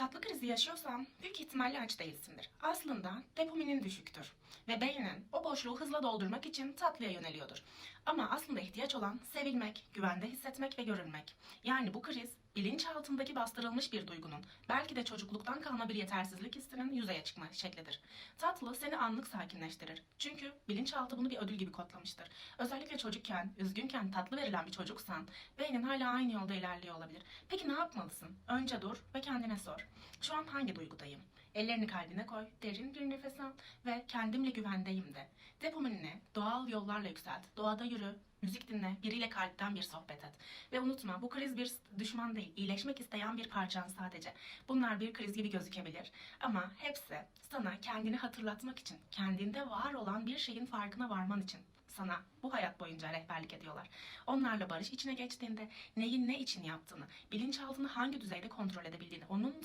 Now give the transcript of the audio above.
Tatlı krizi yaşıyorsan büyük ihtimalle aç değilsindir. Aslında dopaminin düşüktür ve beynin o boşluğu hızla doldurmak için tatlıya yöneliyordur. Ama aslında ihtiyaç olan sevilmek, güvende hissetmek ve görülmek. Yani bu kriz bilinçaltındaki bastırılmış bir duygunun, belki de çocukluktan kalma bir yetersizlik hissinin yüzeye çıkma şeklidir. Tatlı seni anlık sakinleştirir. Çünkü bilinçaltı bunu bir ödül gibi kodlamıştır. Özellikle çocukken, üzgünken tatlı verilen bir çocuksan, beynin hala aynı yolda ilerliyor olabilir. Peki ne yapmalısın? Önce dur ve kendine sor. Şu an hangi duygudayım? Ellerini kalbine koy, derin bir nefes al ve kendimle güvendeyim de. Dopaminini doğal yollarla yükselt. Doğada yürü, müzik dinle, biriyle kalpten bir sohbet et. Ve unutma bu kriz bir düşman değil, iyileşmek isteyen bir parçan sadece. Bunlar bir kriz gibi gözükebilir. Ama hepsi sana kendini hatırlatmak için, kendinde var olan bir şeyin farkına varman için sana bu hayat boyunca rehberlik ediyorlar. Onlarla barış içine geçtiğinde neyin ne için yaptığını, bilinçaltını hangi düzeyde kontrol edebildiğini, onun